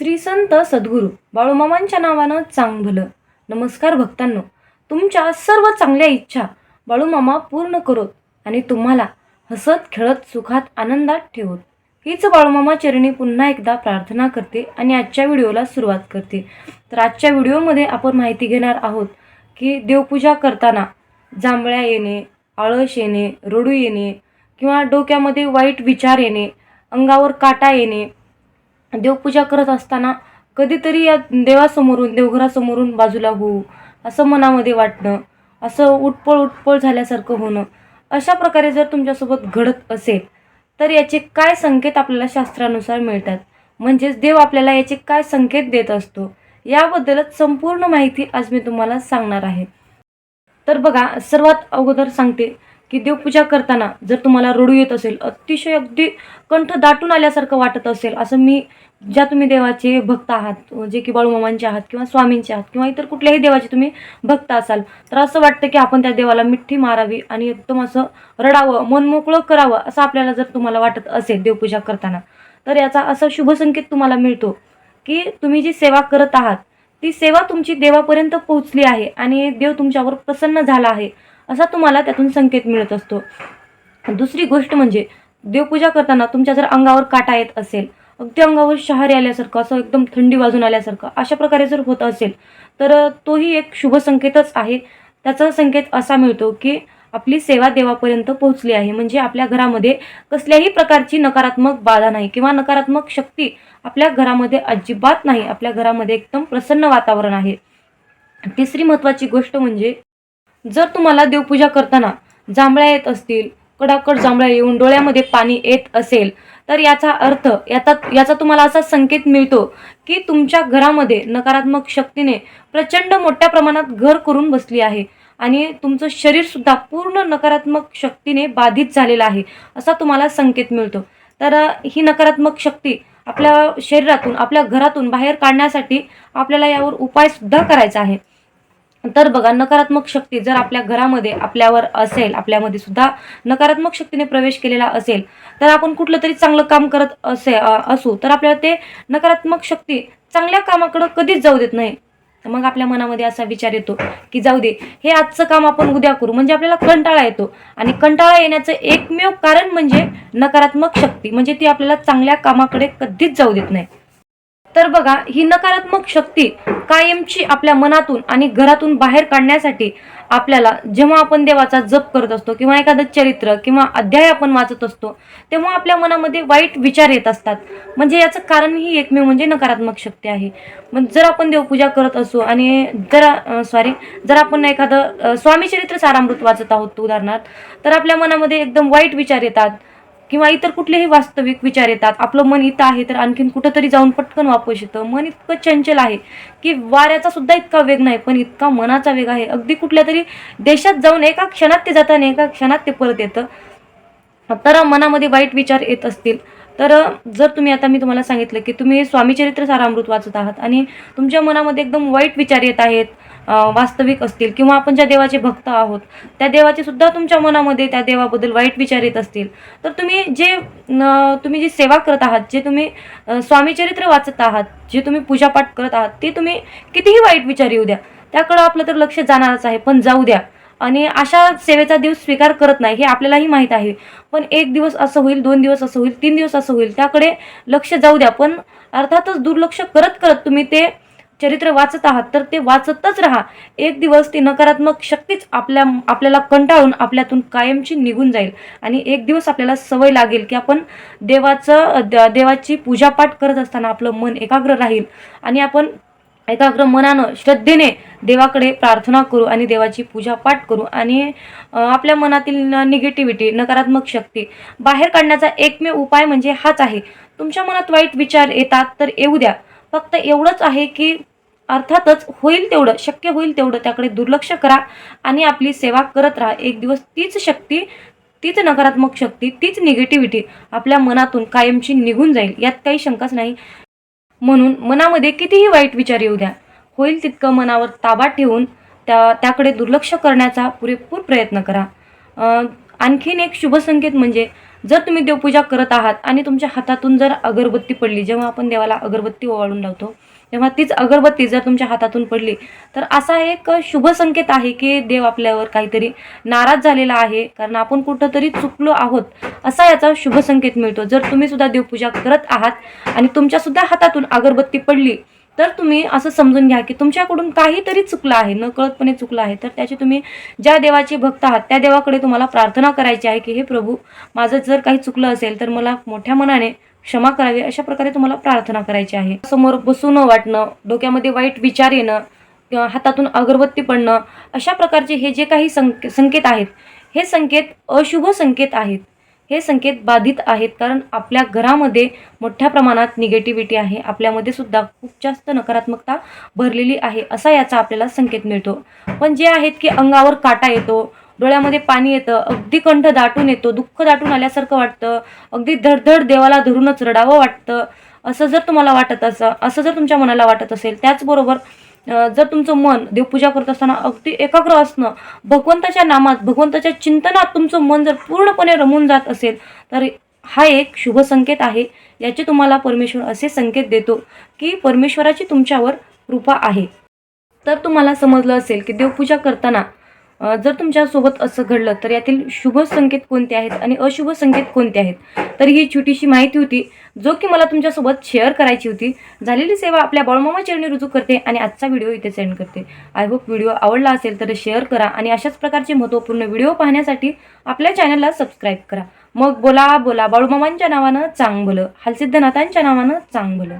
श्री संत सद्गुरू बाळूमामांच्या नावानं चांग भलं नमस्कार भक्तांनो. तुमच्या सर्व चांगल्या इच्छा बाळूमामा पूर्ण करोत आणि तुम्हाला हसत खेळत सुखात आनंदात ठेवत. हीच बाळूमामा चरणी पुन्हा एकदा प्रार्थना करते आणि आजच्या व्हिडिओला सुरुवात करते. तर आजच्या व्हिडिओमध्ये आपण माहिती घेणार आहोत की देवपूजा करताना जांभळ्या येणे आळस येणे रडू येणे किंवा डोक्यामध्ये वाईट विचार येणे अंगावर काटा येणे देवपूजा करत असताना कधीतरी या देवासमोरून देवघरासमोरून बाजूला होऊ असं मनामध्ये वाटणं असं उटपळ उटपळ झाल्यासारखं होणं अशा प्रकारे जर तुमच्यासोबत घडत असेल तर याचे काय संकेत आपल्याला शास्त्रानुसार मिळतात? म्हणजेच देव आपल्याला याचे काय संकेत देत असतो? याबद्दलच संपूर्ण माहिती आज मी तुम्हाला सांगणार आहे. तर बघा सर्वात अगोदर सांगते की देवपूजा करताना जर तुम्हाला रडू येत असेल अतिशय अगदी कंठ दाटून आल्यासारखं वाटत असेल असं मी ज्या तुम्ही देवाचे भक्त आहात जे की बाळूमामांचे आहात किंवा स्वामींचे आहात किंवा इतर कुठल्याही देवाचे तुम्ही भक्त असाल तर असं वाटतं की आपण त्या देवाला मिठ्ठी मारावी आणि एकदम असं रडावं मन मोकळं करावं असं आपल्याला जर तुम्हाला वाटत असेल देवपूजा करताना तर याचा असा शुभ संकेत तुम्हाला मिळतो की तुम्ही जी सेवा करत आहात ती सेवा तुमची देवापर्यंत पोहोचली आहे आणि देव तुमच्यावर प्रसन्न झाला आहे असा तुम्हाला त्यातून संकेत मिळत असतो. दुसरी गोष्ट म्हणजे देवपूजा करताना तुमच्या जर अंगावर काटा येत असेल अगदी अंगावर शहारे आल्यासारखं असं एकदम थंडी वाजून आल्यासारखं अशा प्रकारे जर होत असेल तर तोही एक शुभ संकेतच आहे. त्याचा संकेत असा मिळतो की आपली सेवा देवापर्यंत पोहोचली आहे. म्हणजे आपल्या घरामध्ये कसल्याही प्रकारची नकारात्मक बाधा नाही किंवा नकारात्मक शक्ती आपल्या घरामध्ये अजिबात नाही. आपल्या घरामध्ये एकदम प्रसन्न वातावरण आहे. तिसरी महत्त्वाची गोष्ट म्हणजे जर तुम्हाला देवपूजा करताना जांभळ्या येत असतील कडाकड जांभळा येऊन डोळ्यामध्ये पाणी येत असेल तर याचा अर्थ याचा याचा तुम्हाला असा संकेत मिळतो की तुमच्या घरामध्ये नकारात्मक शक्तीने प्रचंड मोठ्या प्रमाणात घर करून बसली आहे आणि तुमचं शरीरसुद्धा पूर्ण नकारात्मक शक्तीने बाधित झालेलं आहे असा तुम्हाला संकेत मिळतो. तर ही नकारात्मक शक्ती आपल्या शरीरातून आपल्या घरातून बाहेर काढण्यासाठी आपल्याला यावर उपायसुद्धा करायचा आहे. तर बघा नकारात्मक शक्ती जर आपल्या घरामध्ये आपल्यावर असेल आपल्यामध्ये सुद्धा नकारात्मक शक्तीने प्रवेश केलेला असेल तर आपण कुठलं तरी चांगलं काम करत असे असू तर आपल्याला ते नकारात्मक शक्ती चांगल्या कामाकडं कधीच जाऊ देत नाही. मग आपल्या मनामध्ये असा विचार येतो की जाऊ दे हे आजचं काम आपण उद्या करू. म्हणजे आपल्याला कंटाळा येतो. आणि कंटाळा येण्याचं एकमेव कारण म्हणजे नकारात्मक शक्ती. म्हणजे ती आपल्याला चांगल्या कामाकडे कधीच जाऊ देत नाही. तर बघा ही नकारात्मक शक्ती कायमची आपल्या मनातून आणि घरातून बाहेर काढण्यासाठी आपल्याला जेव्हा आपण देवाचा जप करत असतो किंवा एखादं चरित्र किंवा अध्याय आपण वाचत असतो तेव्हा आपल्या मनामध्ये वाईट विचार येत असतात. म्हणजे याचं कारण ही एकमेव म्हणजे नकारात्मक शक्ती आहे. मग जर आपण देवपूजा करत असू आणि जर सॉरी जर आपण एखादं स्वामीचरित्र स्वामी चरित्र सारामृत वाचत आहोत उदाहरणार्थ तर आपल्या मनामध्ये एकदम वाईट विचार येतात. किंवा इतर कुठलेही वास्तविक विचार येतात आपलं मन इथं आहे तर आणखीन कुठंतरी जाऊन पटकन वापस येतं मन इतकं चंचल आहे की वाऱ्याचा सुद्धा इतका वेग नाही पण इतका मनाचा वेग आहे. अगदी कुठल्या तरी देशात जाऊन एका क्षणात ते जाताना एका क्षणात ते परत येतं. तर मनामध्ये वाईट विचार येत असतील. तर जर तुम्ही आता मी तुम्हाला सांगितलं की तुम्ही स्वामीचरित्र सारामृत वाचत आहात आणि तुमच्या मनामध्ये एकदम वाईट विचार येत आहेत वास्तविक असतील किंवा आपण ज्या देवाचे भक्त आहोत त्या देवाचे सुद्धा तुमच्या मनामध्ये त्या देवाबद्दल वाईट विचार येत असतील. तर तुम्ही जे तुम्ही जी सेवा करत आहात जे तुम्ही स्वामीचरित्र वाचत आहात जे तुम्ही पूजापाठ करत आहात ते तुम्ही कितीही वाईट विचार येऊ द्या. त्याकडं आपलं तर लक्ष जाणारच आहे पण जाऊ द्या. आणि अशा सेवेचा दिवस स्वीकार करत नाही हे आपल्यालाही माहीत आहे. पण एक दिवस असं होईल दोन दिवस असं होईल तीन दिवस असं होईल त्याकडे लक्ष जाऊ द्या. पण अर्थातच दुर्लक्ष करत करत तुम्ही ते चरित्र वाचत आहात तर ते वाचतच राहा. एक दिवस ती नकारात्मक शक्तीच आपल्या आपल्याला कंटाळून आपल्यातून कायमची निघून जाईल. आणि एक दिवस आपल्याला सवय लागेल की आपण देवाचं द- देवाची पूजापाठ करत असताना आपलं मन एकाग्र राहील. आणि आपण एकाग्र मनानं श्रद्धेने देवाकडे प्रार्थना करू आणि देवाची पूजा पाठ करू. आणि आपल्या मनातील निगेटिव्हिटी नकारात्मक शक्ती बाहेर काढण्याचा एकमेव उपाय म्हणजे हाच आहे. तुमच्या मनात वाईट विचार येतात तर येऊ द्या. फक्त एवढंच आहे की अर्थातच होईल तेवढं शक्य होईल तेवढं त्याकडे दुर्लक्ष करा आणि आपली सेवा करत राहा. एक दिवस तीच शक्ती तीच नकारात्मक शक्ती तीच निगेटिव्हिटी आपल्या मनातून कायमची निघून जाईल यात काही शंकाच नाही. म्हणून मनामध्ये कितीही वाईट विचार येऊ द्या. होईल तितकं मनावर ताबा ठेवून त्या त्याकडे दुर्लक्ष करण्याचा पुरेपूर प्रयत्न करा. आणखीन एक शुभ संकेत म्हणजे जर तुम्ही देवपूजा करत आहात आणि तुमच्या हातातून जर अगरबत्ती पडली जेव्हा आपण देवाला अगरबत्ती ओवाळून लावतो तेव्हा तीच अगरबत्ती जर तुमच्या हातातून पडली तर असा एक शुभ संकेत आहे की देव आपल्यावर काहीतरी नाराज झालेला आहे कारण आपण कुठंतरी चुकलो आहोत असा याचा शुभ संकेत मिळतो. जर तुम्ही सुद्धा देवपूजा करत आहात आणि तुमच्यासुद्धा हातातून अगरबत्ती पडली तर तुम्ही असं समजून घ्या की तुमच्याकडून काहीतरी चुकलं आहे नकळतपणे चुकलं आहे. तर त्याची तुम्ही ज्या देवाचे भक्त आहात त्या देवाकडे तुम्हाला प्रार्थना करायची आहे की हे प्रभू माझं जर काही चुकलं असेल तर मला मोठ्या मनाने क्षमा करावी अशा प्रकारे तुम्हाला प्रार्थना करायची आहे. समोर बसू न वाटणं डोक्यामध्ये वाईट विचार येणं किंवा हातातून अगरबत्ती पडणं अशा प्रकारचे हे जे काही संक संकेत आहेत हे संकेत अशुभ संकेत आहेत. हे संकेत बाधित आहेत कारण आपल्या घरामध्ये मोठ्या प्रमाणात निगेटिव्हिटी आहे. आपल्यामध्ये सुद्धा खूप जास्त नकारात्मकता भरलेली आहे असा याचा आपल्याला संकेत मिळतो. पण जे आहेत की अंगावर काटा येतो डोळ्यामध्ये पाणी येतं अगदी कंठ दाटून येतो दुःख दाटून आल्यासारखं वाटतं अगदी धडधड देवाला धरूनच रडावं वाटतं. असं जर तुम्हाला वाटत असं असं जर तुमच्या मनाला वाटत असेल त्याचबरोबर जर तुमचं मन देवपूजा करत असताना अगदी एकाग्र असणं भगवंताच्या नामात भगवंताच्या चिंतनात तुमचं मन जर पूर्णपणे रमून जात असेल तर हा एक शुभ संकेत आहे. याचे तुम्हाला परमेश्वर असे संकेत देतो की परमेश्वराची तुमच्यावर कृपा आहे. तर तुम्हाला समजलं असेल की देवपूजा करताना जर तुमच्यासोबत असं घडलं तर यातील शुभ संकेत कोणते आहेत आणि अशुभ संकेत कोणते आहेत? तर ही छोटीशी माहिती होती जो की मला तुमच्यासोबत शेअर करायची होती. झालेली सेवा आपल्या बळमामा चरणी रुजू करते आणि आजचा व्हिडिओ इथे सेंड करते. आय होप व्हिडिओ आवडला असेल तर शेअर करा आणि अशाच प्रकारचे महत्त्वपूर्ण व्हिडिओ पाहण्यासाठी आपल्या चॅनलला सबस्क्राईब करा. मग बोला बोला बाळूमामांच्या नावानं चांग भलं हालसिद्धनाथांच्या नावानं चांग भलं